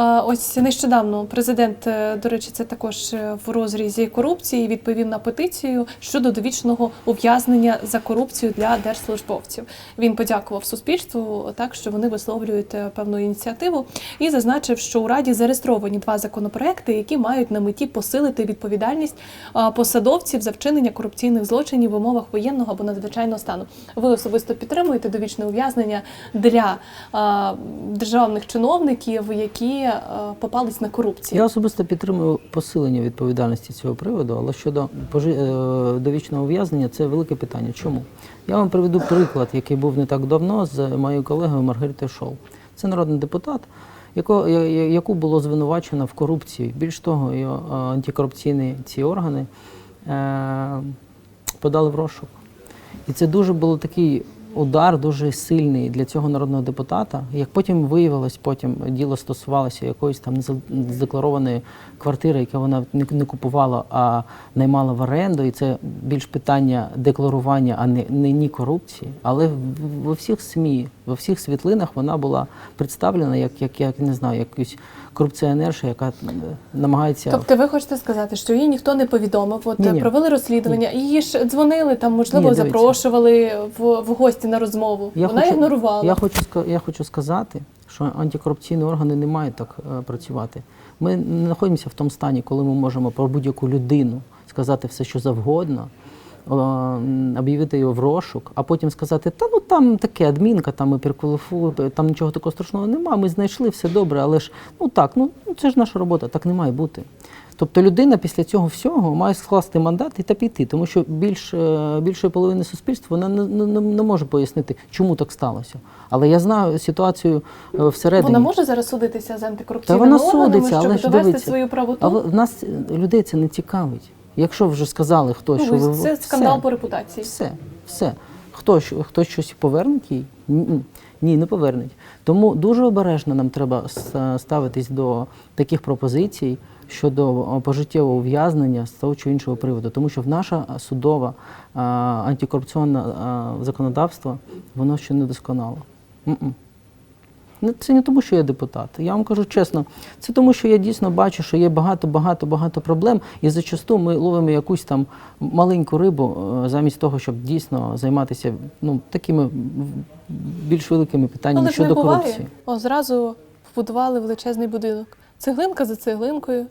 Ось нещодавно президент, е, до речі, це також е, в розрізі корупції, відповів на петицію щодо довічного ув'язнення за корупцію для держслужбовців. Він подякував суспільству, так що вони висловлюють е, певну ініціативу, і зазначив, що у раді зареєстровані два законопроекти, які мають на меті посилити відповідальність посадовців за вчинення корупційних злочинів в умовах воєнного або надзвичайного стану. Ви особисто підтримуєте довічне ув'язнення для державних чиновників, які е, попались на корупцію. Я особисто підтримую посилення відповідальності цього приводу, але щодо пожи... е, довічного ув'язнення це велике питання. Чому? Я вам приведу приклад, який був не так давно з моєю колегою Маргаритою Шоу. Це народний депутат, яко... я- я- яку було звинувачено в корупції. Більш того, е, антикорупційні ці органи подали в розшук. І це дуже був такий удар, дуже сильний для цього народного депутата. Як потім виявилось, потім діло стосувалося якоїсь там незадекларованої квартири, яку вона не, купувала, а наймала в оренду. І це більш питання декларування, а не, не ні корупції. Але во всіх СМІ, во всіх світлинах вона була представлена як, як, як не знаю, якусь корупціонерша, яка е, намагається. Тобто ви хочете сказати, що її ніхто не повідомив, от Ні-ні. е, провели розслідування, її ж дзвонили, там, можливо, Ні, запрошували в, в гості на розмову. Вона ігнорувала. Я хочу, я хочу сказати, що антикорупційні органи не мають так е, працювати. Ми не знаходимося в тому стані, коли ми можемо про будь-яку людину сказати все, що завгодно, об'явити його в розшук, а потім сказати, та ну там таке адмінка, там ми там нічого такого страшного немає, ми знайшли все добре, але ж ну так, ну ну, це ж наша робота, так не має бути. Тобто людина після цього всього має скласти мандат і та піти, тому що більш, е, більшої половини суспільства вона не, не, не- може пояснити, чому так сталося. Але я знаю ситуацію е, всередині. Вона може зараз судитися з Та вона органами, судиться, щоб але довести дивіться. свою правоту. А в нас е, людей це не цікавить. Якщо вже сказали хтось, Ну, що ви це скандал все, по репутації. все, все. Хто, хтось щось повернеть їй? Ні, не повернеть. Тому дуже обережно нам треба ставитись до таких пропозицій щодо пожиттєвого ув'язнення з того чи іншого приводу. Тому що в наша судова а, антикорупційне законодавство, воно ще не досконало. Ну, Це не тому, що я депутат. Я вам кажу чесно, це тому, що я дійсно бачу, що є багато, багато, багато проблем, і зачасту ми ловимо якусь там маленьку рибу, е, замість того, щоб дійсно займатися ну, такими більш великими питаннями Але щодо не буває. корупції. О, зразу побудували величезний будинок. Цеглинка за цеглинкою,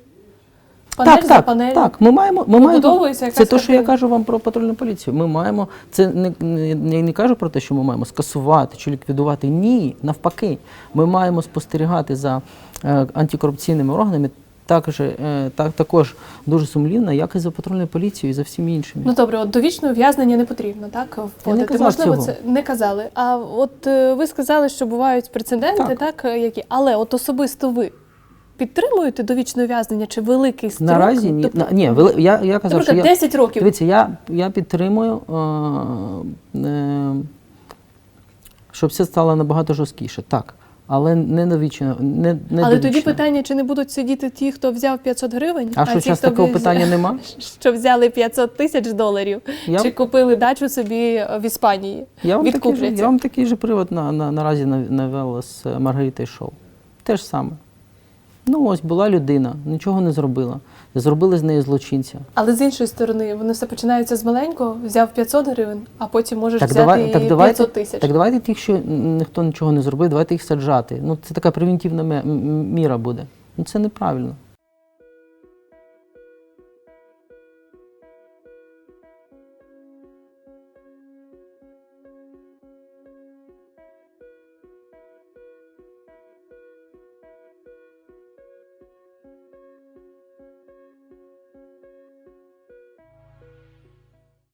панель так, за так, панелью. так. Ми маємо, ми маємо це те, що я кажу вам про патрульну поліцію. Ми маємо це не, не, не кажу про те, що ми маємо скасувати чи ліквідувати. Ні, навпаки, ми маємо спостерігати за е, антикорупційними органами. Також, е, так, також дуже сумлінно, як і за патрульною поліцією, і за всіми іншими. Ну добре, от довічне ув'язнення не потрібно, так? Вводити. казав Можливо, цього. це не казали. А от е, ви сказали, що бувають прецеденти, так, Так. е, які. Але от особисто ви підтримуєте довічне ув'язнення чи великий строк? Наразі ні. Тобто, ні, вели- я, я казав, що наприклад, я, 10 років. Дивіться, я, я підтримую, е, е, щоб все стало набагато жорсткіше. Так. Але не навічно, не, не Але тоді довічно. питання, чи не будуть сидіти ті, хто взяв 500 гривень, А що ті, зараз хто такого взяв- питання нема? Що взяли 500 тисяч доларів, Я- чи купили дачу собі в Іспанії? Я вам, такий же, Відкупляться. я вам такий же привод на, на, наразі нав- навела з е, Маргаритою Шоу. Те ж саме. Ну ось була людина, нічого не зробила. Зробили з неї злочинця. Але з іншої сторони, воно все починається з маленького, взяв 500 гривень, а потім можеш Так, взяти давай, так, 500 тисяч. так давайте тих, що ніхто нічого не зробив, давайте їх саджати. Ну це така превентивна міра буде. Ну це неправильно.